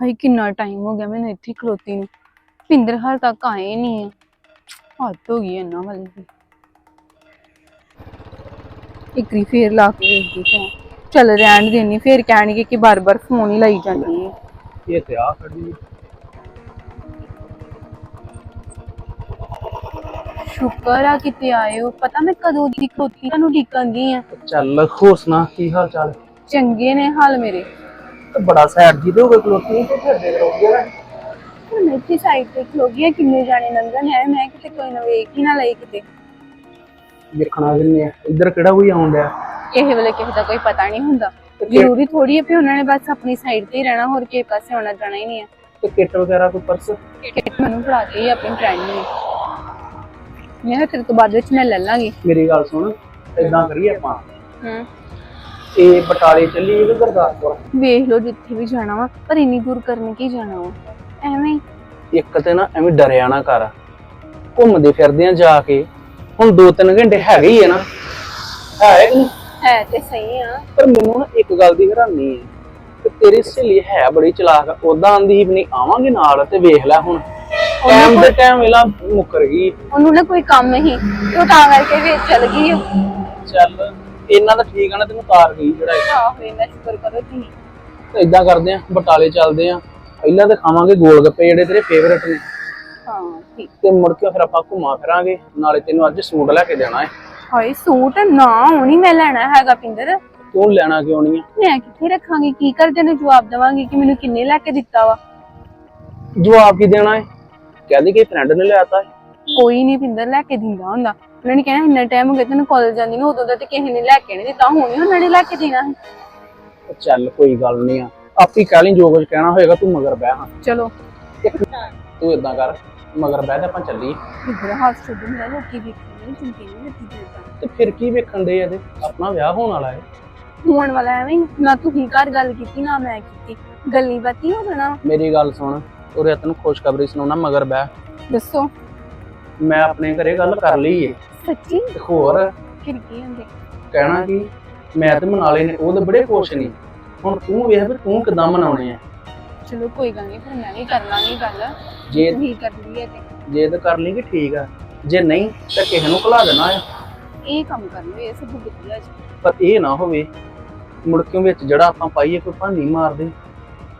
ਹਾਏ ਕਿੰਨਾ ਟਾਈਮ ਹੋ ਗਿਆ ਮੈਨੂੰ ਇੱਥੇ ਹੀ ਖਲੋਤੀ ਨੂੰ। ਪਿੰਦਰ ਹਾਲ ਤੱਕ ਆਏ ਨਹੀਂ ਆ। ਹੱਦ ਹੋ ਗਈ ਇਹਨਾਂ ਵਾਲੀ ਵੀ। ਇੱਕ ਵਾਰੀ ਫੇਰ ਲਾ ਕੇ ਵੇਖਦੀ ਹਾਂ ਚੱਲ ਰਹਿਣ ਦੇਣੀ ਫੇਰ ਕਹਿਣਗੇ ਕਿ ਬਾਰ-ਬਾਰ ਫੋਨ ਹੀ ਲਾਈ ਜਾਂਦੀ ਹੈ ਇਹ ਤੇ ਆ ਖੜੀ ਸ਼ੁਕਰ ਆ ਕਿਤੇ ਆਏ ਹੋ। ਪਤਾ ਮੈਂ ਕਦੋਂ ਦੀ ਖਲੋਤੀ ਤੁਹਾਨੂੰ ਢੀਕਣ ਦੀ ਆ। ਚੱਲ ਸੁਣਾ ਕੀ ਹਾਲ ਚਾਲ? ਚੰਗੇ ਨੇ ਹਾਲ ਮੇਰੇ। ਤੇ ਬੜਾ ਸਾਈਡ ਜੀ ਦੇ ਹੋ ਗਏ ਖਲੋਤੀ ਤੇ ਫਿਰਦੇ ਕਰੋਗੇ ਨਾ ਹੁਣ ਇੱਥੇ ਸਾਈਡ ਤੇ ਖਲੋ ਗਈ ਕਿੰਨੇ ਜਾਣੇ ਲੰਘਣ ਹੈ ਮੈਂ ਕਿਤੇ ਕੋਈ ਨਾ ਵੇਖ ਹੀ ਨਾ ਲਈ ਕਿਤੇ। ਵੇਖਣਾ ਕਿੰਨੇ ਆ। ਇੱਧਰ ਕਿਹੜਾ ਕੋਈ ਆਉਣ ਡਿਆ? ਕਿਸੇ ਵੇਲੇ ਕਿਸੇ ਦਾ ਕੋਈ ਪਤਾ ਨਹੀਂ ਹੁੰਦਾ। ਜ਼ਰੂਰੀ ਥੋੜੀ ਹੈ ਵੀ ਉਹਨਾਂ ਨੇ ਬਸ ਆਪਣੀ ਸਾਈਡ ਤੇ ਹੀ ਰਹਿਣਾ ਹੋਰ ਕਿਸੇ ਪਾਸੇ ਆਉਣਾ ਜਾਣਾ ਹੀ ਨਹੀਂ ਹੈ। ਤੇ ਕਿੱਟ ਵਗੈਰਾ ਕੋਈ ਪਰਸ? ਕਿਟ ਮੈਨੂੰ ਫੜਾਤੀ ਹੀ ਆਪਣੀ ਫਰੈਂਡ ਨੇ। ਮੈਂ ਤੇਰੇ ਤੋਂ ਬਾਅਦ ਵਿੱਚ ਮੈਂ ਲੈ ਲਾਂਗੀ। ਮੇਰੀ ਗੱਲ ਸੁਣ ਏਦਾਂ ਕਰੀਏ ਆਪਾਂ। ਹੂੰ। ਇਹ ਬਟਾਲੇ ਚੱਲੀਏ ਕਿ ਗੁਰਦਾਸਪੁਰ। ਵੇਖ ਲਓ ਜਿੱਥੇ ਵੀ ਜਾਣਾ ਵਾ ਪਰ ਇੰਨੀ ਦੂਰ ਕਰਨ ਕੀ ਜਾਣਾ ਵਾ? ਐਵੇਂ ਹੀ। ਇੱਕ ਤੇ ਨਾ ਐਵੇਂ ਡਰਿਆ ਨਾ ਕਰ। ਘੁੰਮਦੇ ਫਿਰਦੇ ਆ ਜਾ ਕੇ ਹੁਣ 2-3 ਘੰਟੇ ਹੈਗੇ ਹੀ ਆ ਨਾ। ਹੈ ਕਿ ਨਹੀਂ? ਹੈ ਤੇ ਸਹੀ ਆ। ਪਰ ਮੈਨੂੰ ਨਾ ਇੱਕ ਗੱਲ ਦੀ ਹੈਰਾਨੀ ਹੈ ਕਿ ਤੇਰੀ ਸਹੇਲੀ ਹੈ ਬੜੀ ਚਲਾਕ ਉਦਾਂ ਆਂਦੀ ਸੀ ਵੀ ਨਹੀਂ ਆਵਾਂਗੇ ਨਾਲ ਤੇ ਵੇਖ ਲੈ ਹੁਣ। ਟਾਈਮ ਦੇ ਟਾਈਮ ਵੇਲਾ ਮੁੱਕਰ ਗਈ। ਉਹਨੂੰ ਨਾ ਕੋਈ ਕੰਮ ਨਹੀਂ ਤੇ ਉਹ ਤਾਂ ਕਰਕੇ ਵੇਚ ਚਲ ਗਈ ਆ। ਚੱਲ। ਇਹਨਾਂ ਦਾ ਠੀਕ ਆ ਨਾ ਤੈਨੂੰ ਤਾਰ ਗਈ ਜਿਹੜਾ ਇਹ। ਆਹੋ ਇਹਨਾਂ ਸ਼ੁਕਰ ਕਰੋ ਤੁਸੀਂ ਤੇ ਇਦਾਂ ਕਰਦੇ ਆ ਬਟਾਲੇ ਚੱਲਦੇ ਆ। ਪਹਿਲਾਂ ਤੇ ਖਾਵਾਂਗੇ ਗੋਲ ਗੱਪੇ ਜਿਹੜੇ ਤੇਰੇ ਫੇਵਰੇਟ ਨੇ। ਹਾਂ ਠੀਕ। ਤੇ ਮੁੜ ਕੇ ਫਿਰ ਆਪਾਂ ਘੁੰਮਾ ਫਿਰਾਂਗੇ ਨਾਲੇ ਤੈਨੂੰ ਅੱਜ ਸੂਟ ਲੈ ਕੇ ਦੇਣਾ ਹੈ। ਹਾਏ ਸੂਟ ਨਾ ਹੁਣੀ ਮੈਂ ਲੈਣਾ ਹੈਗਾ ਪਿੰਦਰ। ਤੂੰ ਲੈਣਾ ਕਿਉਂ ਨਹੀਂ ਆ? ਮੈਂ ਕਿੱਥੇ ਰੱਖਾਂਗੀ ਕੀ ਕਰਦੇ ਨੇ ਜਵਾਬ ਦੇਵਾਂਗੀ ਕਿ ਮੈਨੂੰ ਕਿੰਨੇ ਲੈ ਕੇ ਦਿੱਤਾ ਵਾ? ਜਵਾਬ ਕੀ ਦੇਣਾ ਹੈ? ਕਹਿੰਦੀ ਕਿ ਫਰੈਂਡ ਨੇ ਲਿਆਤਾ ਹੈ। ਕੋਈ ਨਹੀਂ ਪਿੰਦਰ ਲੈ ਕੇ ਦਿੰਦਾ ਹੁੰਦਾ। ਉਹਨਾਂ ਨੇ ਕਹਿਣਾ ਇੰਨਾ ਟਾਈਮ ਹੋ ਗਿਆ ਤੈਨੂੰ ਕਾਲਜ ਜਾਂਦੀ ਨੂੰ ਉਦੋਂ ਦਾ ਤੇ ਕਿਸੇ ਨੇ ਲੈ ਕੇ ਨਹੀਂ ਦਿੱਤਾ ਹੁਣ ਹੀ ਉਹਨਾਂ ਨੇ ਲੈ ਕੇ ਦੇਣਾ ਸੀ। ਚੱਲ ਕੋਈ ਗੱਲ ਨਹੀਂ ਆ। ਆਪੀ ਕਹਿ ਲਈ ਜੋ ਕੁਝ ਕਹਿਣਾ ਹੋਏਗਾ ਤੂੰ ਮਗਰ ਬਹਿ ਹਾਂ। ਚਲੋ। ਤੂੰ ਇਦਾਂ ਕਰ ਮਗਰ ਬਹਿ ਤੇ ਆਪਾਂ ਚੱਲੀਏ। ਇਧਰ ਹੱਥ ਛੱਡ ਮੇਰਾ ਲੋਕੀ ਵੇਖਦੇ ਨੇ ਚੰਗੇ ਨਹੀਂ ਲੱਗੀ ਤੇ ਫਿਰ ਕੀ ਵੇਖਣ ਦੇ ਇਹਦੇ? ਆਪਣਾ ਵਿਆਹ ਹੋਣ ਵਾਲਾ ਹੈ ਹੋਣ ਵਾਲਾ ਐਵੇਂ ਹੀ, ਨਾ ਤੁਸੀਂ ਘਰ ਗੱਲ ਕੀਤੀ ਨਾ ਮੈਂ ਕੀਤੀ। ਗੱਲੀ ਬਾਤੀ ਹੋ ਜਾਣਾ। ਮੇਰੀ ਗੱਲ ਸੁਣ ਉਰੇ ਤੈਨੂੰ ਖੁਸ਼ਖਬਰੀ ਸੁਣਾਉਣਾ ਮਗਰ ਬਹਿ। ਦੱਸੋ। ਮੈਂ ਆਪਣੇ ਘਰੇ ਗੱਲ ਕਰ ਲਈ ਏ। ਸੱਚੀ? ਤੇ ਹੋਰ? ਫਿਰ ਕੀ ਹੁੰਦੇ ਕਹਿਣਾ ਕੀ? ਮੈਂ ਤੇ ਮਨਾਲੇ ਨੇ ਉਹ ਤਾਂ ਬੜੇ ਖੁਸ਼ ਨਹੀਂ ਹੁਣ ਤੂੰ ਵੇਖ ਵੀ ਤੂੰ ਕਿਦਾਂ ਮਨਾਉਣੇ ਆ। ਚਲੋ ਕੋਈ ਗੱਲ ਨਹੀਂ ਫਿਰ ਮੈਂ ਵੀ ਕਰ ਲਾਂਗੀ ਗੱਲ। ਜੇ ਤੁਸੀਂ ਕਰ ਲਈਏ ਤੇ। ਜੇ ਤਾਂ ਕਰ ਲਈਗੇ ਠੀਕ ਆ। ਜੇ ਨਹੀਂ ਤਾਂ ਕਿਸੇ ਨੂੰ ਘਲਾ ਦੇਣਾ ਆ। ਇਹ ਕੰਮ ਕਰ ਲਓ ਇਹ ਸਭ ਵਧੀਆ ਜੀ। ਪਰ ਇਹ ਨਾ ਹੋਵੇ ਮੁੜਕਿਓਂ ਵਿੱਚ ਜਿਹੜਾ ਆਪਾਂ ਪਾਈਏ ਕੋਈ ਭਾਨੀ ਮਾਰਦੇ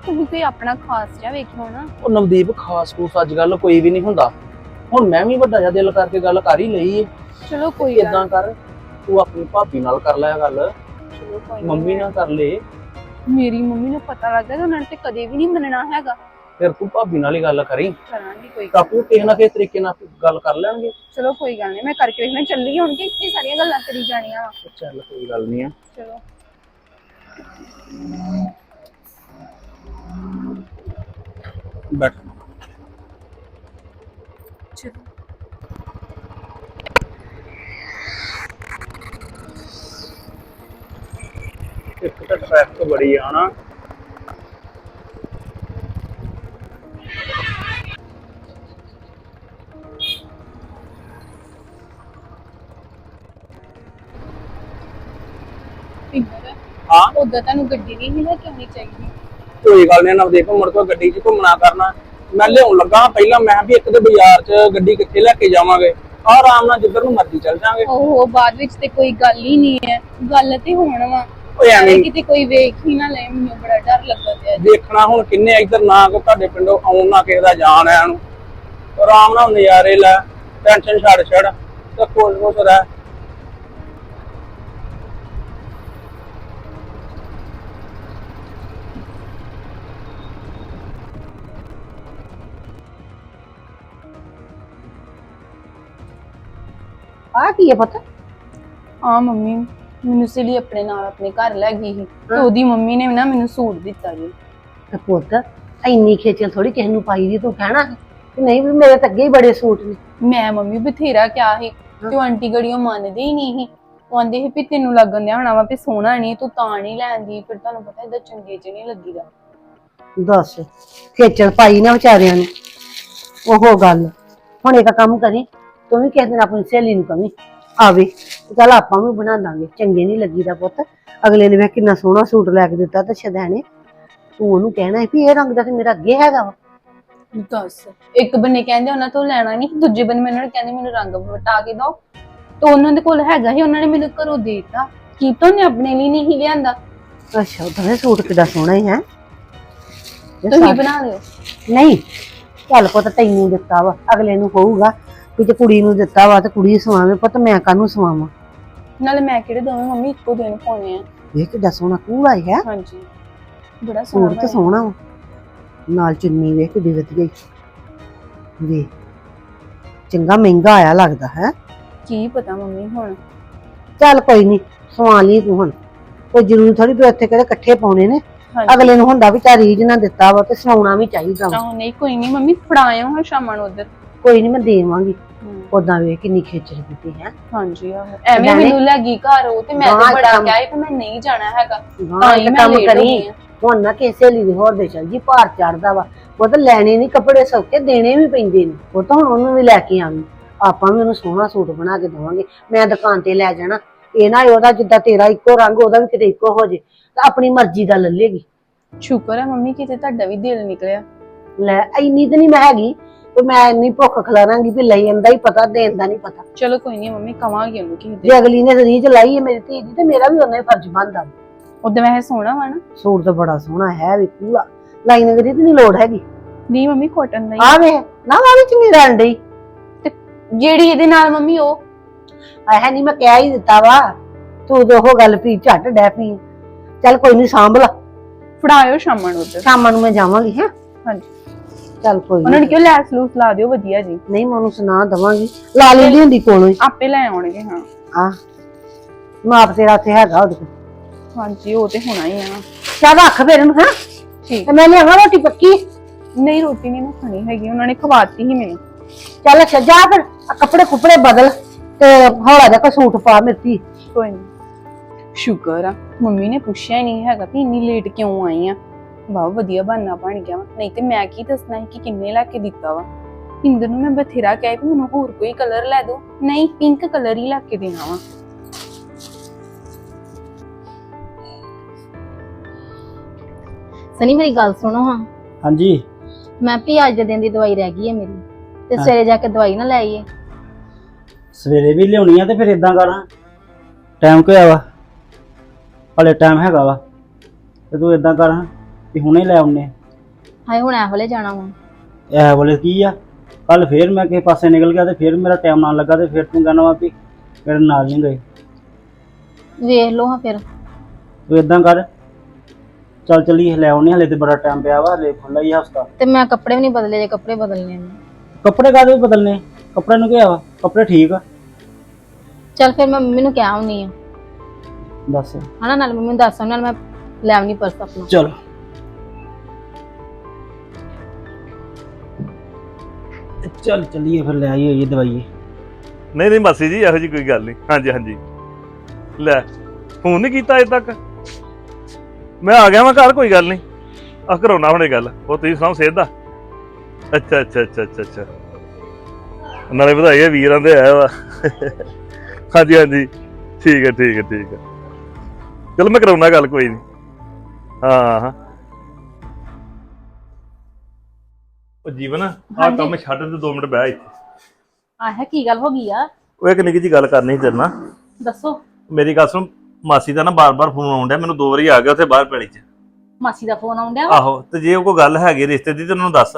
ਤੁਸੀਂ ਕੋਈ ਆਪਣਾ ਖਾਸ ਜਿਹਾ ਵੇਖਿਓ ਨਾ। ਉਹ ਨਵਦੀਪ ਖਾਸ ਖੂਸ ਅੱਜ ਕੱਲ ਕੋਈ ਵੀ ਨਹੀਂ ਹੁੰਦਾ। ਹੁਣ ਮੈਂ ਵੀ ਵੱਡਾ ਜਿਹਾ ਦਿਲ ਕਰਕੇ ਗੱਲ ਕਰ ਹੀ ਲਈ ਏ। ਚਲੋ ਕੋਈ ਗੱਲ ਇਦਾਂ ਕਰ ਤੂੰ ਆਪਣੀ ਭਾਬੀ ਨਾਲ ਕਰ ਲਿਆ ਗੱਲ। ਚਲੋ ਕੋਈ ਨੀ। ਮੰਮੀ ਨਾਲ ਕਰ ਲੇ। ਮੇਰੀ ਮੰਮੀ ਨੂੰ ਪਤਾ ਲੱਗ ਗਿਆ ਤੇ ਉਹਨਾਂ ਨੇ ਤੇ ਕਦੇ ਵੀ ਨਹੀਂ ਮੰਨਣਾ ਹੈਗਾ। ਫਿਰ ਤੂੰ ਭਾਬੀ ਨਾਲ ਹੀ ਗੱਲ ਕਰੀ। ਕਰਾਂਗੀ ਕੋਈ ਗੱਲ। ਕਾਪੂ ਕਿਸੇ ਨਾ ਕਿਸੇ ਤਰੀਕੇ ਨਾਲ ਗੱਲ ਕਰ ਲੈਣਗੇ। ਚਲੋ ਕੋਈ ਗੱਲ ਨਹੀਂ ਮੈਂ ਕਰਕੇ ਵੇਖਣਾ ਚੱਲੀ ਹੁਣ ਕਿ ਇੱਥੇ ਸਾਰੀਆਂ ਗੱਲਾਂ ਕਰੀ ਜਾਣੀਆਂ ਵਾ। ਚੱਲ ਕੋਈ ਗੱਲ ਨਹੀਂ ਆ। ਚਲੋ। ਬੈਠ। ਟ੍ਰੈਫਿਕ ਬੜੀ ਆ ਨਾ ਹਾਂ? ਉਦੋਂ ਤੁਹਾਨੂੰ ਗੱਡੀ ਨਹੀਂ ਸੀ ਲੈ ਕੇ ਆਉਣੀ ਚਾਹੀਦੀ। ਕੋਈ ਗੱਲ ਨਹੀਂ ਨਵਦੀਪ ਮੁੜ ਕੇ ਗੱਡੀ 'ਚ ਘੁੰਮਣਾ ਕਰਨਾ। ਮੈਂ ਲਿਆਉਣ ਲੱਗਾ ਪਹਿਲਾਂ ਮੈਂ ਵੀ ਇੱਕ ਤੇ ਬਾਜ਼ਾਰ 'ਚ ਗੱਡੀ ਕਿੱਥੇ ਲੈ ਕੇ ਜਾਵਾਂਗੇ। ਆਰਾਮ ਨਾਲ ਜਿੱਧਰ ਨੂੰ ਮਰਜ਼ੀ ਚੱਲ ਜਾਾਂਗੇ ਓਹੋ ਬਾਅਦ ਵਿੱਚ ਤੇ ਕੋਈ ਗੱਲ ਹੀ ਨਹੀਂ ਹੈ। ਗੱਲ ਤੇ ਹੋਣ ਵਾ। ਓਏ ਐਵੇਂ ਕਿਤੇ ਕੋਈ ਵੇਖ ਹੀ ਨਾ ਲੈ ਮੈਨੂੰ ਬੜਾ ਡਰ ਲੱਗਾ ਤੇ ਅੱਜ ਦੇਖਣਾ ਹੁਣ ਕਿੰਨੇ ਇੱਧਰ ਨਾ ਕੋ ਤੁਹਾਡੇ ਪਿੰਡੋਂ ਆਉਣ ਨਾ ਕਿਸੇ ਦਾ ਜਾਣ ਆਇਆ ਨੂੰ। ਆਰਾਮ ਨਾਲ ਨਜ਼ਾਰੇ ਲੈ ਟੈਨਸ਼ਨ ਛੱਡ ਛੱਡ ਤੇ ਖੁਸ਼ ਖੁਸ਼ ਰਹਿ। ਆ ਕੀ ਹੈ ਪਤਾ? ਹਾਂ ਮੰਮੀ। ਮੈਨੂੰ ਸਿਲੀ ਆਪਣੇ ਨਾਲ ਆਪਣੇ ਘਰ ਲੈ ਗਈ ਸੀ ਤੇ ਉਹਦੀ ਮੰਮੀ ਨੇ ਨਾ ਮੈਨੂੰ ਸੂਟ ਦਿੱਤਾ ਜੀ। ਤੇ ਪੁੱਤ ਇੰਨੀ ਖੇਚਲ ਥੋੜੀ ਕਿਸੇ ਨੂੰ ਪਾਈ ਦੀ ਤੂੰ ਕਹਿਣਾ ਸੀ ਕਿ ਨਹੀਂ ਵੀ ਮੇਰੇ ਤਾਂ ਅੱਗੇ ਹੀ ਬੜੇ ਸੂਟ ਨੇ। ਮੈਂ ਮੰਮੀ ਬਥੇਰਾ ਕਿਹਾ ਸੀ ਤੇ ਉਹ ਆਂਟੀ ਗੜੀਆਂ ਮੰਨਦੇ ਹੀ ਨਹੀਂ ਸੀ। ਉਹ ਆਂਦੇ ਸੀ ਵੀ ਤੈਨੂੰ ਲੱਗਣ ਦਿਆ ਹੋਣਾ ਵਾ ਵੀ ਸੋਹਣਾ ਨਹੀਂ ਤੂੰ ਤਾਂ ਨਹੀਂ ਲੈਂਦੀ ਫਿਰ ਤੁਹਾਨੂੰ ਪਤਾ ਇਦਾਂ ਚੰਗੇ ਚ ਨਹੀਂ ਲੱਗੀਦਾ। ਦੱਸ ਖੇਚਲ ਪਾਈ ਨਾ ਵਿਚਾਰਿਆਂ ਨੇ। ਉਹ ਗੱਲ ਹੁਣ ਇੱਕ ਕੰਮ ਕਰੀ ਤੂੰ ਵੀ ਕਿਸੇ ਦਿਨ ਆਪਣੀ ਸਹੇਲੀ ਨੂੰ ਕਵੀ ਆਵੇ। ਚੱਲ ਆਪਾਂ ਵੀ ਬਣਾ ਦਾਂਗੇ। ਚੰਗੇ ਨਹੀਂ ਲੱਗੀਦਾ ਪੁੱਤ। ਅਗਲੇ ਨੇ ਵੇ ਕਿੰਨਾ ਸੋਹਣਾ ਸੂਟ ਲੈ ਕੇ ਦਿੱਤਾ ਤੇ ਸ਼ਦੈਣੇ। ਤੂੰ ਉਹਨੂੰ ਕਹਿਣਾ ਵੀ ਇਹ ਰੰਗ ਦਾ ਤੇ ਮੇਰਾ ਅੱਗੇ ਹੈਗਾ ਵਾ। ਦੱਸ। ਇੱਕ ਬੰਨੇ ਕਹਿੰਦੇ ਉਹਨਾਂ ਤੋਂ ਲੈਣਾ ਨਹੀਂ ਦੂਜੇ ਬੰਨੇ ਮੈਨੂੰ ਉਹਨਾਂ ਕਹਿੰਦੇ ਮੈਨੂੰ ਰੰਗ ਵਟਾ ਕੇ ਦਿਓ। ਤੇ ਉਹਨਾਂ ਦੇ ਕੋਲ ਹੈਗਾ ਸੀ ਉਹਨਾਂ ਨੇ ਮੈਨੂੰ ਘਰੋਂ ਦੇ ਦਿੱਤਾ। ਕੀ ਤੋਂ ਨੇ ਆਪਣੇ ਲਈ ਨਹੀਂ ਲਿਆਂਦਾ? ਅੱਛਾ ਉਹਦਾ ਸੂਟ ਕਿੱਡਾ ਸੋਹਣਾ ਹੀ ਹੈ। ਤੁਸੀਂ ਬਣਾ ਲਿਓ। ਨਹੀਂ ਚੱਲ ਪੁੱਤ ਤੈਨੂੰ ਦਿੱਤਾ ਵਾ। ਅਗਲੇ ਨੂੰ ਕਹੂਗਾ ਵੀ ਜੇ ਕੁੜੀ ਨੂੰ ਦਿੱਤਾ ਵਾ ਤੇ ਕੁੜੀ ਸਵਾਵੇ। ਪੁੱਤ ਮੈਂ ਕਾਹਨੂੰ ਸਵਾਵਾਂ? ਨਾਲੇ ਮੈਂ ਕਿਹੜੇ ਦੋਵੇਂ ਮੰਮੀ ਇੱਕੋ ਦਿਨ ਪਾਉਣੇ ਆ। ਇਹ ਕਿੱਡਾ ਸੋਹਣਾ ਕੂੜਾ ਹੈ ਹਾਂਜੀ। ਬੜਾ ਸੋਹਣਾ ਸੂਟ ਤੇ ਬਣਿਆ। ਸੋਹਣਾ ਵਾ। ਨਾਲ ਚੁੰਨੀ ਵੇਖ ਕਿੱਡੀ ਵਧੀਆ ਈ। ਵੇ ਚੰਗਾ ਮਹਿੰਗਾ ਆਇਆ ਲੱਗਦਾ ਹੈ। ਕੀ ਪਤਾ ਮੰਮੀ ਹੁਣ। ਚੱਲ ਕੋਈ ਨਹੀਂ ਸਵਾ ਲਈ ਤੂੰ ਹੁਣ। ਕੋਈ ਜ਼ਰੂਰੀ ਥੋੜੀ ਵੀ ਉੱਥੇ ਕਿਹੜੇ ਇਕੱਠੇ ਪਾਉਣੇ ਨੇ। ਹਾਂਜੀ। ਅਗਲੇ ਨੂੰ ਹੁੰਦਾ ਵੀ ਤਾਂ ਰੀਝ ਨਾ ਦਿੱਤਾ ਵਾ ਤੇ ਸਵਾਉਣਾ ਵੀ ਚਾਹੀਦਾ ਵਾ। ਨਹੀਂ ਕੋਈ ਨਹੀਂ ਮੰਮੀ ਫੜਾਇਓ ਹਾਂ ਸ਼ਾਮਾਂ ਨੂੰ ਉਧਰ। ਕੋਈ ਨਹੀਂ ਮੈਂ ਦੇਵਾਂਗੀ। ਉਦਾਂ ਵੇਖ ਕਿੰਨੀ ਖੇਚਲ ਕੀਤੀ ਹੈ। ਹਾਂਜੀ ਆਹੋ ਐਵੇਂ ਮੈਨੂੰ ਲੱਗੀ ਘਰ ਉਹ ਤੇ ਮੈਂ ਤੇ ਬੜਾ ਕਿਹਾ ਕਿ ਮੈਂ ਨਹੀਂ ਜਾਣਾ ਹੈਗਾ। ਤਾਂ ਹੀ ਮੈਂ ਕੰਮ ਕਰੀ। ਹੁਣ ਨਾ ਕਿਸੇ ਦੇ ਹੋਰ ਦੇ ਚੱਲ ਜੀ ਭਾਰ ਚੜਦਾ ਵਾ। ਉਹ ਤਾਂ ਲੈਣੇ ਨਹੀਂ ਕੱਪੜੇ ਸੌਕੇ ਦੇਣੇ ਵੀ ਪੈਂਦੇ ਨੇ। ਉਹ ਤਾਂ ਹੁਣ ਉਹਨੂੰ ਵੀ ਲੈ ਕੇ ਆਵੀਂ। ਆਪਾਂ ਵੀ ਉਹਨੂੰ ਸੋਹਣਾ ਸੂਟ ਬਣਾ ਕੇ ਦੇਵਾਂਗੇ। ਮੈਂ ਦੁਕਾਨ ਤੇ ਲੈ ਜਾਣਾ। ਇਹ ਨਾ ਉਹਦਾ ਜਿੱਦਾਂ ਤੇਰਾ ਇੱਕੋ ਰੰਗ ਉਹਦਾ ਵੀ ਕਿਤੇ ਇੱਕੋ ਹੋ ਜੇ। ਤਾਂ ਆਪਣੀ ਮਰਜ਼ੀ ਦਾ ਲੈ ਲੇਗੀ ਸ਼ੁਕਰ ਹੈ ਮੰਮੀ ਕਿਤੇ ਤੁਹਾਡਾ ਵੀ ਦਿਲ ਨਿਕਲਿਆ। ਲੈ ਇੰਨੀ ਤਾਂ ਨਹੀਂ ਮੈਂ ਹੈਗੀ। ਤੇ ਮੈਂ ਇੰਨੀ ਭੁੱਖ ਖਲਾਰਾਂਗੀ ਵੀ ਲਈ ਜਾਂਦਾ ਹੀ ਪਤਾ ਦੇਣ ਦਾ ਨਹੀਂ ਪਤਾ। ਚਲੋ ਕੋਈ ਨਹੀਂ ਮੰਮੀ ਕਵਾਂਗੀ ਉਹਨੂੰ ਦਿਨ ਜੇ ਅਗਲੀ ਨੇ ਰੀਝ ਲਾਈ ਹੈ ਮੇਰੀ ਧੀ ਦੀ ਤੇ ਮੇਰਾ ਵੀ ਉਹਨਾਂ ਫਰਜ਼ ਬਣਦਾ। ਉਹਦੇ ਵੈਸੇ ਸੋਹਣਾ ਵਾ ਨਾ। ਸੂਟ ਤਾਂ ਬੜਾ ਸੋਹਣਾ ਹੈ ਵੀ ਪੂਰਾ। ਲਾਈਨਿੰਗ ਦੀ ਤਾਂ ਨਹੀਂ ਲੋੜ ਹੈਗੀ। ਨਹੀਂ ਮੰਮੀ ਕੋਟਨ ਦਾ ਹੀ। ਆ ਵੇ ਨਾ ਆ ਵਿੱਚ ਨਹੀਂ ਰਹਿਣ ਡਈ। ਜਿਹੜੀ ਇਹਦੇ ਨਾਲ ਮੰਮੀ ਉਹ? ਆਹ ਨਹੀਂ ਮੈਂ ਕਹਿ ਹੀ ਦਿੱਤਾ ਵਾ। ਤੂੰ ਤਾਂ ਉਹ ਗੱਲ ਪੀ ਝੱਟ ਡੈ ਪਈ। ਚੱਲ ਕੋਈ ਨਹੀਂ ਸਾਂਭ ਲਾ। ਫੜਾਇਓ ਸ਼ਾਮਾਂ ਨੂੰ ਉਧਰ। ਸ਼ਾਮਾਂ ਨੂੰ ਮੈਂ ਜਾਵਾਂਗੀ ਹੈ। ਹਾਂਜੀ। ਚੱਲ ਕੋਈ ਉਹਨਾਂ ਨੇ ਨੀ। ਕਿਹਾ ਲੈਸ ਲੂਸ ਲਾ ਦਿਓ ਵਧੀਆ ਜੀ। ਨਹੀਂ ਮੈਂ ਉਹਨੂੰ ਸੁਣਾ ਦਵਾਂਗੀ। ਲਾ ਲੈਂਦੀ ਹੁੰਦੀ ਕੋਲੋਂ ਹੀ। ਆਪੇ ਲੈ ਆਉਣਗੇ ਹਾਂ। ਆ। ਮਾਪ ਤੇਰਾ ਉੱਥੇ ਹੈਗਾ ਉਹਦੇ ਕੋਲ। ਹਾਂਜੀ ਉਹ ਤੇ ਹੋਣਾ ਹੀ ਆ। ਚੱਲ ਰੱਖ ਫਿਰ ਇਹਨੂੰ ਹੈ? ਠੀਕ। ਤੇ ਮੈਂ ਲਿਆਵਾਂ ਰੋਟੀ ਪੱਕੀ? ਨਹੀਂ ਰੋਟੀ ਨਹੀਂ ਨਾ ਖਾਣੀ ਹੈਗੀ ਉਹਨਾਂ ਨੇ ਖਵਾਤੀ ਹੀ ਮੈਨੂੰ। ਚੱਲ ਅੱਛਾ ਜਾ ਫਿਰ। ਆਹ ਕੱਪੜੇ ਕੁਪੜੇ ਬਦਲ ਤੇ ਹੌਲਾ ਜਿਹਾ ਕੋਈ ਸੂਟ ਪਾ ਮਿਰਤੀ। ਕੋਈ ਨਹੀਂ ਸ਼ੁਕਰ ਆ ਮੰਮੀ ਨੇ ਪੁੱਛਿਆ ਹੀ ਨਹੀਂ ਹੈਗਾ ਕਿ ਇੰਨੀ ਲੇਟ ਕਿਉਂ ਆਈ ਆ। ਬਹੁਤ ਵਧੀਆ ਬਹਾਨਾ ਬਣ ਗਿਆ ਵਾ। ਨਹੀਂ ਤੇ ਮੈਂ ਕੀ ਦੱਸਣਾ ਸੀ ਕਿ ਕਿੰਨੇ ਲੈ ਕੇ ਦਿੱਤਾ ਵਾ। ਇੰਦਰ ਨੂੰ ਮੈਂ ਬਥੇਰਾ ਕਹਿ ਵੀ ਮੈਨੂੰ ਹੋਰ ਕੋਈ ਕਲਰ ਲੈ ਦਿਓ। ਨਹੀਂ ਪਿੰਕ ਕਲਰ ਹੀ ਲੈ ਕੇ ਦੇਣਾ ਵਾ। ਸਨੀ ਮੇਰੀ ਗੱਲ ਸੁਣੋ ਹਾਂ। ਹਾਂਜੀ। ਮੈਂ ਵੀ ਅੱਜ ਦੇ ਦਿਨ ਦੀ ਦਵਾਈ ਰਹਿ ਗਈ ਹੈ ਮੇਰੀ। ਤੇ ਹਾਂ। ਸਵੇਰੇ ਜਾ ਕੇ ਦਵਾਈ ਨਾ ਲੈ ਆਈਏ। ਸਵੇਰੇ ਵੀ ਲਿਆਉਣੀ ਆ ਤੇ ਫਿਰ ਇਦਾਂ ਕਰਾਂ। ਟਾਈਮ ਕਿਹਾ ਵਾ? ਹਲੇ ਟਾਈਮ ਹੈਗਾ ਵਾ। ਤੇ ਤੂੰ ਇਦਾਂ ਕਰ। ਵੀ ਹੁਣੇ ਲੈ ਆਉਨੇ ਹਾਏ ਹੁਣ ਐ ਵੇਲੇ ਜਾਣਾ ਵਾ ਇਹ ਬੋਲੇ ਕੀ ਆ? ਕੱਲ ਫੇਰ ਮੈਂ ਕਿਸੇ ਪਾਸੇ ਨਿਕਲ ਗਿਆ ਤੇ ਫੇਰ ਮੇਰਾ ਟਾਈਮ ਨਾਲ ਲੱਗਾ ਤੇ ਫਿਰ ਤੂੰ ਕਹਿੰਦਾ ਵਾ ਵੀ ਮੇਰੇ ਨਾਲ ਨਹੀਂ ਗਏ। ਵੇਖ ਲਓ ਹਾਂ ਫਿਰ। ਤੂੰ ਇਦਾਂ ਕਰ। ਚੱਲ ਚੱਲੀ ਲੈ ਆਉਨੇ ਹਲੇ ਤੇ ਬੜਾ ਟਾਈਮ ਪਿਆ ਵਾ ਹਲੇ ਖੁੱਲਾ ਹੀ ਹਸਤਾ ਤੇ ਮੈਂ ਕੱਪੜੇ ਵੀ ਨਹੀਂ ਬਦਲੇ ਜੇ ਕੱਪੜੇ ਬਦਲਨੇ ਨੇ ਕੱਪੜੇ ਕਾਹਦੇ ਵੀ ਬਦਲਨੇ? ਕੱਪੜੇ ਨੂੰ ਕਿਹਾ ਵਾ? ਕੱਪੜੇ ਠੀਕ ਆ। ਚੱਲ ਫਿਰ ਮੈਂ ਮੰਮੀ ਨੂੰ ਕਹਿ ਆਉਣੀ ਆ ਦੱਸ। ਹਨਾ ਨਾਲ ਮੰਮੀ ਨੂੰ ਦੱਸ ਨਾਲ ਮੈਂ ਲੈ ਆਉਣੀ ਪਰਸ ਆਪਣਾ। ਚਲ। ਚੱਲ ਚੱਲੀਏ ਫਿਰ ਲੈ ਆਈਏ ਇਹ ਦਵਾਈ। ਨਹੀਂ ਨਹੀਂ ਮਾਸੀ ਜੀ, ਇਹੋ ਜੀ ਕੋਈ ਗੱਲ ਨਹੀਂ। ਹਾਂਜੀ ਹਾਂਜੀ। ਲੈ, ਫੋਨ ਨਹੀਂ ਕੀਤਾ ਅਜੇ ਤੱਕ। ਮੈਂ ਆ ਗਿਆ ਮੈਂ ਘਰ, ਕੋਈ ਗੱਲ ਨਹੀਂ। ਆ ਕਰਾਉਣਾ ਹੁਣੇ ਗੱਲ। ਉਹ ਤੁਸੀਂ ਸੁਣਾਓ ਸਿਹਤ ਦਾ? ਅੱਛਾ ਅੱਛਾ ਅੱਛਾ ਅੱਛਾ ਅੱਛਾ। ਨਾਲੇ ਵਧਾਈ ਹੈ ਵੀਰਾਂ ਦੇ ਆਇਆ ਵਾ। ਹਾਂਜੀ ਹਾਂਜੀ। ਠੀਕ ਹੈ ਠੀਕ ਹੈ ਠੀਕ ਹੈ। ਚਲ, ਮੈਂ ਕਰਾਉਣਾ ਗੱਲ, ਕੋਈ ਨਹੀਂ। ਹਾਂ ਹਾਂ। ਉਹ ਜੀਵਨ ਆ ਹਾਂਜੀ। ਕੰਮ ਛੱਡ ਤੇ 2 ਮਿੰਟ ਬਹਿ ਇੱਥੇ। ਆਹ ਕੀ ਗੱਲ ਹੋ ਗਈ ਆ? ਉਹ ਇੱਕ ਨਿੱਕੀ ਜੀ ਗੱਲ ਕਰਨੀ ਸੀ ਤੇਰੇ ਨਾਲ। ਦੱਸੋ। ਮੇਰੀ ਗੱਲ ਸੁਣ ਮਾਸੀ ਦਾ ਨਾ ਬਾਰ-ਬਾਰ ਫੋਨ ਡਿਆ ਮੈਨੂੰ ਦੋ ਵਾਰੀ ਆ ਗਿਆ ਉੱਥੇ ਬਾਹਰ ਪੈਲੀ 'ਚ। ਮਾਸੀ ਦਾ ਫੋਨ ਆਉਂਦਿਆ ਆਹੋ ਤੇ ਜੇ ਉਹ ਕੋਈ ਗੱਲ ਹੈਗੀ ਰਿਸ਼ਤੇ ਦੀ ਤੇ ਉਹਨੂੰ ਦੱਸ।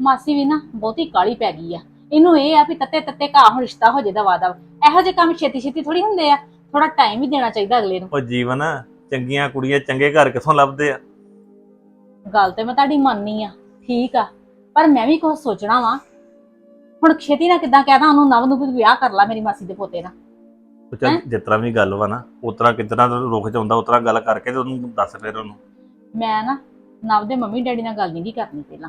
ਮਾਸੀ ਵੀ ਨਾ ਬਹੁਤੀ ਕਾਲੀ ਪੈ ਗਈ ਆ। ਇਹਨੂੰ ਇਹ ਆ ਵੀ ਤੱਤੇ ਤੱਤੇ ਘਾ ਹੁਣ ਰਿਸ਼ਤਾ ਹੋ ਜੇ ਦਾ ਵਾਦਾ ਇਹੋ ਜਿਹੇ ਕੰਮ ਛੇਤੀ ਛੇਤੀ ਥੋੜੀ ਹੁੰਦੇ ਆ। ਥੋੜਾ ਟਾਈਮ ਵੀ ਦੇਣਾ ਚਾਹੀਦਾ ਅਗਲੇ ਨੂੰ। ਉਹ ਜੀਵਨ ਚੰਗੀਆਂ ਕੁੜੀਆਂ ਚੰਗੇ ਘਰ ਕਿੱਥੋਂ ਲੱਭਦੇ ਆ? ਗੱਲ ਤੇ ਮੈਂ ਤੁਹਾਡੀ ਮੰਨਨੀ ਆ। ਠੀਕ ਆ। ਪਰ ਮੈਂ ਵੀ ਕੁਝ ਸੋਚਣਾ ਵਾ। ਹੁਣ ਛੇਤੀ ਨਾਲ ਕਿਦਾਂ ਕਹਿਦਾ ਉਹਨੂੰ ਨਵ ਨੂੰ ਵੀ ਵਿਆਹ ਕਰ ਲਾ ਮੇਰੀ ਮਾਸੀ ਦੇ ਪੋਤੇ ਨਾਲ। ਉਹ ਚੱਲ ਹੈਂ? ਵੀ ਗੱਲ ਵਾ ਨਾ ਉਤਰਾ ਕਿਤਨਾ ਰੁਖ ਚ ਆਉਂਦਾ ਉਤਰਾ ਗੱਲ ਕਰਕੇ ਤੇ ਉਹਨੂੰ ਦੱਸ ਫਿਰ ਉਹਨੂੰ। ਮੈਂ ਨਾ ਨਵ ਦੇ ਮੰਮੀ ਡੈਡੀ ਨਾਲ ਗੱਲ ਨਹੀਂ ਕਰਨੀ ਪਹਿਲਾਂ।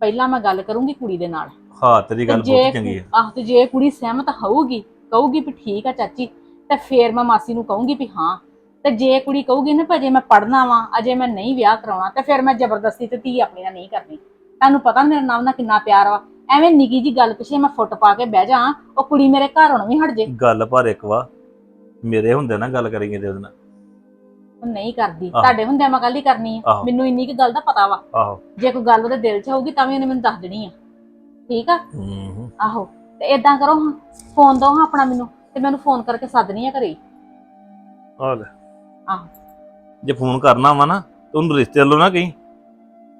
ਪਹਿਲਾਂ ਮੈਂ ਗੱਲ ਕਰੂੰਗੀ ਕੁੜੀ ਦੇ ਨਾਲ। ਹਾਂ ਤੇਰੀ ਗੱਲ ਬਹੁਤ ਚੰਗੀ ਆ। ਆਹ ਤੇ ਜੇ ਕੁੜੀ ਸਹਿਮਤ ਹੋਊਗੀ ਕਹੂਗੀ ਵੀ ਠੀਕ ਆ ਚਾਚੀ ਤੇ ਫੇਰ ਮੈਂ ਮਾਸੀ ਨੂੰ ਕਹੂੰਗੀ ਵੀ ਹਾਂ। ਤੇ ਜੇ ਕੁੜੀ ਕਹੂਗੀ ਨਾ ਭਾਜੇ ਮੈਂ ਪੜਨਾ ਵਾਂ ਅਜੇ ਮੈਂ ਨਹੀਂ ਵਿਆਹ ਕਰਾਉਣਾ ਤੇ ਫਿਰ ਮੈਂ ਜ਼ਬਰਦਸਤੀ ਤੇ ਧੀ ਆਪਣੀ ਨਾਲ ਨਹੀਂ ਕਰਨੀ। ਤੁਹਾਨੂੰ ਪਤਾ ਮੇਰੇ ਨਾਲ ਨਾਲ ਕਿੰਨਾ ਪਿਆਰ ਵਾ। ਐਵੇਂ ਨਿੱਕੀ ਜੀ ਗੱਲ ਪਿੱਛੇ ਮੈਂ ਫੁੱਟ ਪਾ ਕੇ ਬਹਿ ਜਾ ਉਹ ਕੁੜੀ ਮੇਰੇ ਘਰ ਹੁਣ ਵੀ ਹਟ ਜੇ। ਗੱਲ ਪਰ ਇੱਕ ਵਾ ਮੇਰੇ ਹੁੰਦੇ ਨਾ ਗੱਲ ਕਰੀਏ ਤੇ ਉਹਦੇ ਨਾਲ। ਉਹ ਨਹੀਂ ਕਰਦੀ ਆਹੋ। ਤੁਹਾਡੇ ਹੁੰਦਿਆਂ ਮੈਂ ਗੱਲ ਹੀ ਕਰਨੀ ਆ। ਆਹੋ। ਮੈਨੂੰ ਇੰਨੀ ਕੁ ਗੱਲ ਦਾ ਪਤਾ ਵਾ। ਆਹੋ। ਜੇ ਕੋਈ ਗੱਲ ਉਹਦੇ ਦਿਲ 'ਚ ਹੋਊਗੀ ਤਾਂ ਵੀ ਉਹਨੇ ਮੈਨੂੰ ਦੱਸ ਦੇਣੀ ਆ। ਠੀਕ ਆ? ਹੂੰ। ਆਹੋ। ਤੇ ਇਦਾਂ ਕਰੋ ਹਾਂ ਫੋਨ ਦੋ ਹਾਂ ਆਪਣਾ ਮੈਨੂੰ ਤੇ ਮੈਨੂੰ ਫੋਨ ਕਰਕੇ ਸੱਦਣੀ ਆ ਘਰੇ। ਹੀ। ਆ ਲੈ। ਆਹੋ। ਜੇ ਫੋਨ ਕਰਨਾ ਵਾ ਨਾ ਤੇ ਰਿਸ਼ਤੇ ਵੱਲੋਂ ਨਾ ਕਹੀਂ।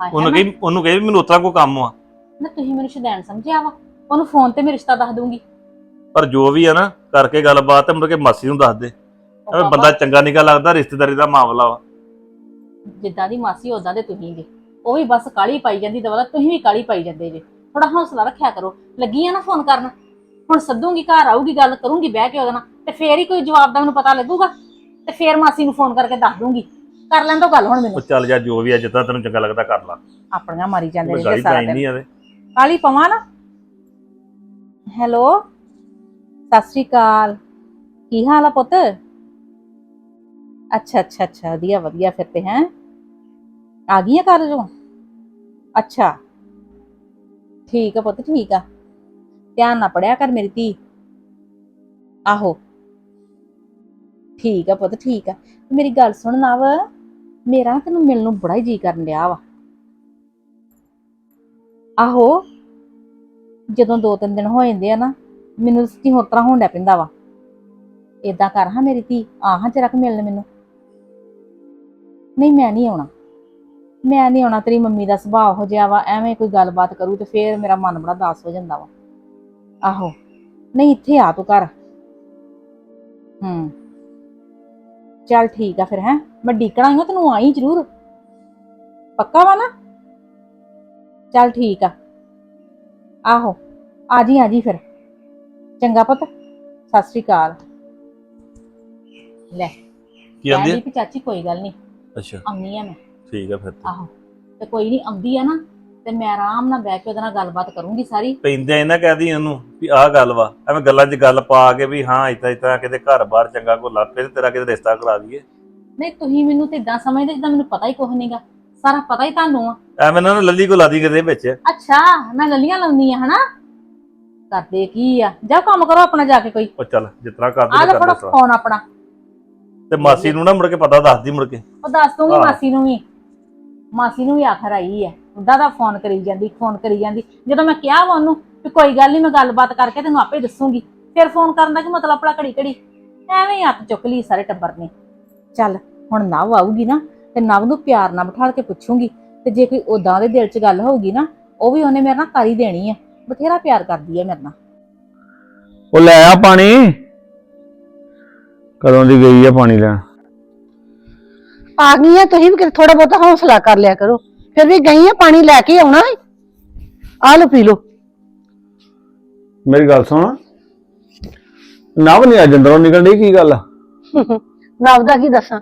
ਹਾਏ ਉਹਨੂੰ ਕਹੀਂ ਉਹਨੂੰ ਕਹੇ ਮੈਨੂੰ ਉਤਰਾ ਕੋਈ ਕੰਮ ਆ। ਨਾ ਤੁਸੀਂ ਮੈਨੂੰ ਸ਼ਦੈਣ ਸਮਝਿਆ ਵਾ। ਉਹਨੂੰ ਫੋਨ ਤੇ ਮੈਂ ਰਿਸ਼ਤਾ ਦੱਸ ਦੂੰਗੀ। ਪਰ ਜੋ ਵੀ ਆ ਨਾ ਕਰਕੇ ਗੱਲਬਾਤ ਤੇ ਮੁੜ ਕੇ ਮਾਸੀ ਨੂੰ ਦੱਸ ਦੇ। ਐਵੇਂ ਬੰਦਾ ਚੰਗਾ ਨਿਕਾ ਲੱਗਦਾ ਰਿਸ਼ਤੇਦਾਰੀ ਦਾ ਮਾਮਲਾ ਵਾ। ਜਿੱਦਾਂ ਦੀ ਮਾਸੀ ਉਦਾਂ ਦੇ ਤੁਸੀਂ ਜੇ। ਉਹ ਵੀ ਬਸ ਕਾਲੀ ਪਾਈ ਜਾਂਦੀ ਦਵਾ ਤੁਸੀਂ ਵੀ ਕਾਲੀ ਪਾਈ ਜਾਂਦੇ ਜੇ। ਥੋੜਾ ਹੌਸਲਾ ਰੱਖਿਆ ਕਰੋ। ਲੱਗੀ ਆ ਨਾ ਫੋਨ ਕਰਨ। ਹੁਣ ਸੱਦੂਗੀ ਘਰ ਆਊਗੀ ਗੱਲ ਕਰੂੰਗੀ ਬਹਿ ਕੇ ਉਹਦੇ ਨਾਲ। ਤੇ ਫੇਰ ਹੀ ਕੋਈ ਜਵਾਬ ਦਾ ਮੈਨੂੰ ਪਤਾ ਲੱਗੂਗਾ। ਤੇ ਫੇਰ ਮਾਸੀ ਨੂੰ ਫੋਨ ਕਰਕੇ ਦੱਸ ਦੂੰਗੀ। ਕਰ ਲੈਣ ਤੋਂ ਗੱਲ ਹੁਣ ਉਹ ਮੈਨੂੰ ਚੱਲ ਜਾ ਜੋ ਵੀ ਆ ਜਿੱਦਾਂ ਤੈਨੂੰ ਚੰਗਾ ਲੱਗਦਾ ਕਰ ਲਾ। ਆਪਣੀਆਂ ਮਾਰੀ ਜਾਂਦੇ ਰਹਿੰਦੇ ਗਾਲੀ ਸਾਰਾ ਪਾਈ ਦਿਨ। ਨਹੀਂ ਆਵੇ। ਕਾਲੀ ਪਵਾਂ ਨਾ। ਹੈਲੋ ਸਤਿ ਸ਼੍ਰੀ ਅਕਾਲ। ਕੀ ਹਾਲ ਆ ਪੁੱਤ? ਅੱਛਾ ਅੱਛਾ ਅੱਛਾ ਵਧੀਆ ਵਧੀਆ ਫਿਰ ਤੇ ਹੈ। ਆ ਗਈਆਂ ਕਾਲਜੋਂ ਅੱਛਾ। ਠੀਕ ਆ ਪੁੱਤ ਠੀਕ ਆ। ਧਿਆਨ ਨਾ ਪੜਿਆ ਕਰ ਮੇਰੀ ਧੀ। ਆਹੋ। ਠੀਕ ਆ ਪੁੱਤ ਠੀਕ ਆ। ਮੇਰੀ ਗੱਲ ਸੁਣ ਨਵ। ਮੇਰਾ ਨਾ ਤੈਨੂੰ ਮਿਲਣ ਨੂੰ ਬੜਾ ਹੀ ਜੀ ਕਰਨ ਡਿਆ ਵਾ। ਆਹੋ, ਜਦੋਂ ਦੋ ਤਿੰਨ ਦਿਨ ਹੋ ਜਾਂਦੇ ਆ ਨਾ, ਮੈਨੂੰ ਸੱਚੀ ਹੋਰ ਤਰ੍ਹਾਂ ਹੋਣ ਡਿਆ ਪੈਂਦਾ ਵਾ। ਏਦਾਂ ਕਰ ਹਾਂ ਮੇਰੀ ਧੀ, ਆ ਹਾਂ ਜਰਾ ਕੁ ਮਿਲਣ ਮੈਨੂੰ। ਨਹੀਂ, ਮੈਂ ਨਹੀਂ ਆਉਣਾ। ਮੈਂ ਨਹੀਂ ਆਉਣਾ, ਤੇਰੀ ਮੰਮੀ ਦਾ ਸੁਭਾਅ ਹੋ ਜਿਹਾ ਵਾ, ਐਵੇਂ ਕੋਈ ਗੱਲਬਾਤ ਕਰੂ ਤੇ ਫੇਰ ਮੇਰਾ ਮਨ ਬੜਾ ਦਾਸ ਹੋ ਜਾਂਦਾ ਵਾ। ਆਹੋ, ਨਹੀਂ, ਇੱਥੇ ਆ ਤੂੰ ਘਰ। ਹੂੰ। ਚੱਲ ਠੀਕ ਆ ਫਿਰ ਹੈ? ਮੈਂ ਡੀਕਣਾ ਹੀ ਤੈਨੂੰ ਆਈ ਜ਼ਰੂਰ। ਪੱਕਾ ਵਾ ਨਾ? ਚੱਲ ਠੀਕ ਆ। ਆਹੋ ਆ ਜੀ ਆ ਜੀ ਫਿਰ। ਚੰਗਾ ਪੁੱਤ ਸਤਿ ਸ੍ਰੀ ਅਕਾਲ। ਲੈ ਕੀ ਆਂਦੀ ਕਹਿੰਦੀ ਵੀ ਚਾਚੀ ਕੋਈ ਗੱਲ ਨਹੀਂ ਅੱਛਾ। ਆਉਣੀ ਆ ਮੈਂ। ਠੀਕ ਆ ਫਿਰ ਤੇ। ਆਹੋ ਤੇ ਕੋਈ ਨਹੀਂ ਆਉਂਦੀ ਆ ਨਾ ਤੇ ਮੈਂ ਆਰਾਮ ਨਾਲ ਬਹਿ ਕੇ ਉਹਦੇ ਨਾਲ ਗੱਲਬਾਤ ਕਰੂੰਗੀ ਸਾਰੀ। ਪੈਂਦੇ ਇਹਨਾਂ ਕਹਦੀ ਉਹਨੂੰ ਵੀ ਆਹ ਗੱਲ ਵਾ ਐਵੇਂ ਗੱਲਾਂ 'ਚ ਗੱਲ ਪਾ ਕੇ ਵੀ ਹਾਂ ਇਤਾਂ ਇਤਾਂ ਕਿਤੇ ਘਰ-ਬਾਰ ਚੰਗਾ ਕੋ ਲੱਭੇ ਤੇ ਤੇਰਾ ਕਿਤੇ ਰਿਸ਼ਤਾ ਕਰਾ ਦਈਏ। ਨਹੀਂ ਤੁਸੀਂ ਮੈਨੂੰ ਤੇ ਇਦਾਂ ਸਮਝਦੇ ਜਿੱਦਾਂ ਮੈਨੂੰ ਪਤਾ ਹੀ ਕੁਝ ਨਹੀਂਗਾ ਸਾਰਾ ਪਤਾ ਹੀ ਤੁਹਾਨੂੰ ਆ। ਐਵੇਂ ਨਾ ਲੱਲੀ ਕੋ ਲਾਦੀ ਕਿਤੇ ਵਿੱਚ। ਅੱਛਾ ਮੈਂ ਲੱਲੀਆਂ ਲਾਉਂਦੀ ਆ ਹਨਾ? ਕਰਦੇ ਕੀ ਆ? ਜਾ ਕੰਮ ਕਰੋ ਆਪਣਾ ਜਾ ਕੇ ਕੋਈ। ਉਹ ਚੱਲ ਜਿਤਨਾ ਆ ਕਰਦੇ ਲੈ ਫੜੋ ਕਰਦੇ ਫੋਨ ਆਪਣਾ। ਤੇ ਮਾਸੀ ਨੂੰ ਨਾ ਮੁੜ ਕੇ ਪਤਾ ਦੱਸਦੀ ਮੁੜ ਕੇ। ਉਹ ਦੱਸ ਦੂੰਗੀ। ਮਾਸੀ ਨੂੰ ਵੀ। ਮਾਸੀ ਨੂੰ ਵੀ ਆਖਰ ਆਈ ਆ। ਉਹਦਾ ਦਾ ਫੋਨ ਕਰੀ ਜਾਂਦੀ ਫੋਨ ਕਰੀ ਜਾਂਦੀ। ਜਦੋਂ ਮੈਂ ਕਿਹਾ ਵਾ ਉਹਨੂੰ ਵੀ ਕੋਈ ਗੱਲ ਨਹੀਂ ਮੈਂ ਗੱਲਬਾਤ ਕਰਕੇ ਤੈਨੂੰ ਆਪੇ ਦੱਸੂਗੀ। ਫਿਰ ਫੋਨ ਕਰਨ ਦਾ ਕੀ ਮਤਲਬ ਆਪਣਾ ਘੜੀ ਘੜੀ ਐਵੇਂ ਹੀ ਹੱਥ ਚੁੱਕ ਲਈ ਸਾਰੇ ਟੱਬਰ ਨੇ। ਚੱਲ ਹੁਣ ਨਵ ਆਊਗੀ ਨਾ ਤੇ ਨਵ ਨੂੰ ਪਿਆਰ ਨਾਲ ਬਿਠਾ ਕੇ ਪੁੱਛੂਗੀ। ਤੇ ਜੇ ਕੋਈ ਉਦਾਂ ਦੇ ਦਿਲ 'ਚ ਗੱਲ ਹੋਊਗੀ ਨਾ ਉਹ ਵੀ ਉਹਨੇ ਮੇਰੇ ਨਾਲ ਕਰ ਹੀ ਦੇਣੀ ਆ। ਬਥੇਰਾ ਪਿਆਰ ਕਰਦੀ ਆ ਮੇਰੇ ਨਾਲ। ਉਹ ਲੈ ਆ ਪਾਣੀ। ਕਦੋਂ ਦੀ ਗਈ ਆ ਪਾਣੀ ਲੈਣ? ਆ ਗਈ ਆ ਤੁਸੀਂ ਵੀ ਥੋੜਾ ਬਹੁਤਾ ਹੌਸਲਾ ਕਰ ਲਿਆ ਕਰੋ। ਫਿਰ ਵੀ ਗਈ ਆ ਪਾਣੀ ਲੈ ਕੇ ਆਉਣਾ? ਹੈ ਆ ਲਓ ਪੀ ਲਓ। ਮੇਰੀ ਗੱਲ ਸੁਣ। ਨਵ ਨਹੀਂ ਅੱਜ ਅੰਦਰੋਂ ਨਿਕਲ ਡਈ ਕੀ ਗੱਲ ਆ? ਨਵ ਦਾ ਕੀ ਦੱਸਾਂ?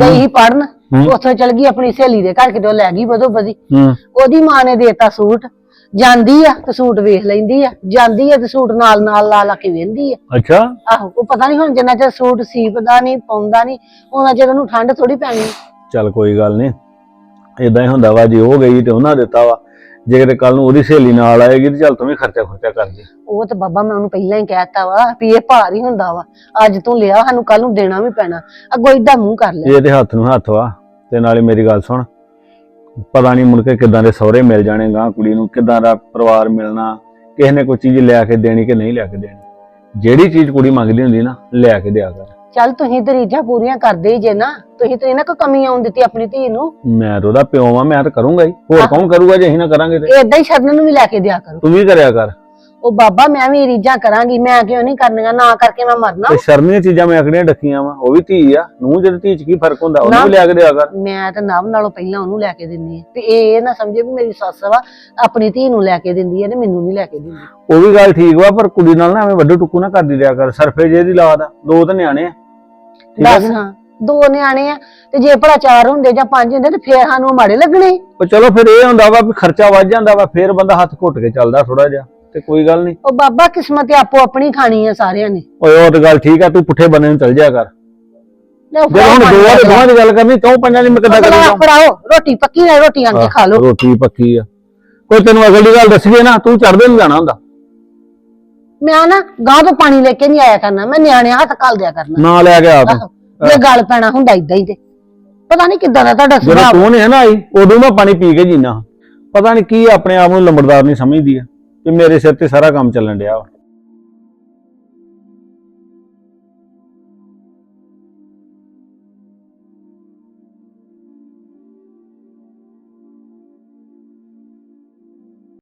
ਗਈ ਹੀ। ਪੜਨ ਹੂੰ। ਉੱਥੋਂ ਚਲ ਗਈ ਆਪਣੀ ਸਹੇਲੀ ਦੇ ਘਰ ਕਿਤੇ ਉਹ ਲੈ ਗਈ ਬਦੋ ਬਦੀ। ਹੂੰ। ਉਹਦੀ ਮਾਂ ਨੇ ਦੇਤਾ ਸੂਟ। ਜਾਂਦੀ ਆ ਤੇ ਸੂਟ ਵੇਖ ਲੈਂਦੀ ਆ। ਜਾਂਦੀ ਆ ਤੇ ਸੂਟ ਨਾਲ ਨਾਲ ਲਾ ਲਾ ਕੇ ਵੇਂਦੀ ਆ। ਅੱਛਾ। ਆਹੋ ਉਹ ਪਤਾ ਨਹੀਂ ਹੁਣ ਜਿੰਨਾ ਚਿਰ ਸੂਟ ਸੀਪਦਾ ਨਹੀਂ ਪਾਉਂਦਾ ਨਹੀਂ ਉਹਨਾਂ ਚਿਰ ਉਹਨੂੰ ਠੰਡ ਥੋੜੀ ਪੈਣੀ। ਚੱਲ ਕੋਈ ਗੱਲ ਨਹੀਂ। ਇਦਾਂ ਹੀ ਹੁੰਦਾ ਵਾ ਜੇ ਉਹ ਗਈ ਤੇ ਉਹਨਾਂ ਦਿੱਤਾ ਵਾ। ਜੇ ਕਿਤੇ ਕੱਲ ਨੂੰ ਉਹਦੀ ਸਹੇਲੀ ਨਾਲ ਆਏਗੀ ਤੇ ਚੱਲ ਤੂੰ ਵੀ ਖਰਚਾ ਖਰਚਾ ਕਰ ਦੇ ਉਹ ਤੇ ਬਾਬਾ ਮੈਂ ਉਹਨੂੰ ਪਹਿਲਾਂ ਹੀ ਕਹਿਤਾ ਵਾ ਵੀ ਇਹ ਭਾਰ ਹੀ ਹੁੰਦਾ ਵਾ। ਅੱਜ ਤੂੰ ਲਿਆ ਸਾਨੂੰ ਕੱਲ ਨੂੰ ਦੇਣਾ ਵੀ ਪੈਣਾ। ਅੱਗੋਂ ਏਦਾਂ ਮੂੰਹ ਕਰ ਲੈ ਇਹ ਤੇ ਹੱਥ ਨੂੰ ਹੱਥ ਵਾ ਤੇ ਨਾਲੇ ਮੇਰੀ ਗੱਲ ਸੁਣ। ਪਤਾ ਨਹੀਂ ਮੁੜ ਕੇ ਕਿਦਾਂ ਦੇ ਸਹੁਰੇ ਮਿਲ ਜਾਣੇ ਗਾਂ ਕੁੜੀ ਨੂੰ ਕਿਦਾਂ ਦਾ ਪਰਿਵਾਰ ਮਿਲਣਾ ਕਿਸੇ ਨੇ ਕੋਈ ਚੀਜ਼ ਲਿਆ ਕੇ ਦੇਣੀ ਕਿ ਨਹੀਂ ਲਿਆ ਕੇ ਦੇਣੀ। ਜਿਹੜੀ ਚੀਜ਼ ਕੁੜੀ ਮੰਗਦੀ ਹੁੰਦੀ ਨਾ ਲਿਆ ਕੇ ਦਿਆ ਕਰ। ਚੱਲ ਤੁਸੀਂ ਰੀਝਾਂ ਪੂਰੀਆਂ ਕਰਦੇ ਹੀ ਜੇ ਨਾ ਤੁਸੀਂ ਤੇ ਨਾ ਕੋਈ ਕਮੀ ਆਉਣ ਦਿੱਤੀ ਆਪਣੀ ਧੀ ਨੂੰ। ਮੈਂ ਤਾਂ ਉਹਦਾ ਪਿਓ ਵਾਂ ਮੈਂ ਤਾਂ ਕਰੂੰਗਾ ਹੀ। ਹੋਰ ਕੌਣ ਕਰੂਗਾ ਜੇ ਅਸੀਂ ਨਾ ਕਰਾਂਗੇ ਤੇ? ਏਦਾਂ ਹੀ ਸ਼ਰਨ ਨੂੰ ਵੀ ਲੈ ਕੇ ਦਿਆ ਕਰੋ। ਤੂੰ ਵੀ ਕਰਿਆ ਕਰ। ਉਹ ਬਾਬਾ ਮੈਂ ਵੀ ਰੀਝਾਂ ਕਰਾਂਗੀ ਮੈਂ ਕਿਉਂ ਨਹੀਂ ਕਰਨੀਆਂ? ਨਾ ਕਰਕੇ ਮੈਂ ਮਰਨਾ। ਤੇ ਸ਼ਰਮੀਆਂ ਚੀਜ਼ਾਂ ਮੈਂ ਆਖੜੀਆਂ ਡੱਕੀਆਂ ਵਾ ਉਹ ਵੀ ਧੀ ਆ। ਨੂੰ ਜਦ ਧੀ ਚ ਕੀ ਫ਼ਰਕ ਹੁੰਦਾ ਉਹਨੂੰ ਵੀ। ਲਿਆ ਕੇ ਦਿਆ ਕਰ। ਮੈਂ ਤਾਂ ਨਵ ਨਾਲੋਂ ਪਹਿਲਾਂ ਉਹਨੂੰ ਲੈ ਕੇ ਦਿੰਦੀ ਆ ਤੇ ਇਹ ਨਾ ਸਮਝੇ ਵੀ ਮੇਰੀ ਸੱਸ ਵਾ ਆਪਣੀ ਧੀ ਨੂੰ ਲੈ ਕੇ ਦਿੰਦੀ ਹੈ ਤੇ ਮੈਨੂੰ ਨਹੀਂ ਲੈ ਕੇ ਦਿੰਦੀ। ਉਹ ਵੀ ਗੱਲ ਠੀਕ ਵਾ ਪਰ ਕੁੜੀ ਨਾਲ ਨਾ ਐਵੇਂ ਵੱਡੂ ਟੁੱਕੂ ਨਾ ਕਰਦੀ ਰਿਹਾ ਕਰ। ਸਰਫੇ ਜੇ ਦੀ ਲਾਦ ਆ ਦੋ ਤਾਂ ਨਿਆਣੇ ਆ। ਠੀਕ ਆ ਦੱਸ ਹਾਂ। ਦੋ ਨਿਆਣੇ ਆ ਤੇ ਜੇ ਭਲਾ ਚਾਰ ਹੁੰਦੇ ਜਾਂ ਪੰਜ ਹੁੰਦੇ ਤੇ ਫੇਰ ਸਾਨੂੰ ਮਾੜੇ ਲੱਗਣੇ। ਉਹ ਚਲੋ ਫਿਰ ਇਹ ਹੁੰਦਾ ਵਾ ਵੀ ਖਰਚਾ ਵੱਧ ਜਾਂਦਾ ਵਾ ਫਿਰ ਬੰਦਾ ਹੱਥ ਘੁੱਟ ਕੇ ਚੱਲਦਾ ਥੋੜਾ ਜਿਹਾ ਤੇ ਕੋਈ ਗੱਲ ਨਹੀਂ। ਉਹ ਬਾਬਾ ਕਿਸਮਤ ਆਪੋ ਆਪਣੀ ਖਾਣੀ ਆ ਸਾਰਿਆਂ ਨੇ। ਓਏ ਉਹ ਤੇ ਗੱਲ ਠੀਕ ਆ ਤੂੰ ਪੁੱਠੇ ਬੰਨੇ ਨੂੰ ਚੱਲ ਜਾ ਕਰ। ਲੈ ਜੇ ਹੁਣ ਦੋ ਵਾਰ ਦੋਵਾਂ ਦੀ ਗੱਲ ਕਰਨੀ ਚੌਂ ਪੰਜਾਂ ਦੀ ਮੈਂ ਕਿੱਦਾਂ ਫੜਾਓ, ਕਰੀ ਫੜਾਓ ਰੋਟੀ ਪੱਕੀ ਨਾ ਰੋਟੀ ਆਣ ਕੇ ਖਾ ਲਓ। ਰੋਟੀ ਪੱਕੀ ਆ। ਕੋਈ ਤੈਨੂੰ ਅਗਲੀ ਦੀ ਗੱਲ ਦੱਸੀਏ ਨਾ ਤੂੰ ਚੜਦੇ ਨੂੰ ਜਾਣਾ ਹੁੰਦਾ। ਮੈਂ ਨਾ ਗਾਂ ਤੋਂ ਪਾਣੀ ਲੈ ਕੇ ਨਹੀਂ ਆਇਆ ਕਰਨਾ ਮੈਂ ਨਿਆਣਿਆਂ ਹੱਥ ਘੱਲ ਦਿਆ ਕਰਨਾ। ਨਾ ਲੈ ਕੇ ਆ ਤੂੰ। ਆਹੋ, ਜੇ ਗੱਲ ਪੈਣਾ ਹੁੰਦਾ ਇਦਾਂ ਹੀ ਤੇ। ਪਤਾ ਨਹੀਂ ਕਿੱਦਾਂ ਦਾ ਤੁਹਾਡਾ ਜਦੋਂ ਸੁਭਾਅ। ਤੂੰ ਨਹੀਂ ਨਾ ਆਈ ਉਦੋਂ ਮੈਂ ਪਾਣੀ ਪੀ ਕੇ ਜੀਣਾ ਪਤਾ ਨਹੀਂ ਕੀ ਆਪਣੇ ਆਪ ਨੂੰ ਲੰਬੜਦਾਰ ਨਹੀਂ ਸਮਝਦੀ ਆ ਕਿ ਮੇਰੇ ਸਿਰ ਤੇ ਸਾਰਾ ਕੰਮ ਚੱਲਣ ਡਿਆ ਵਾ।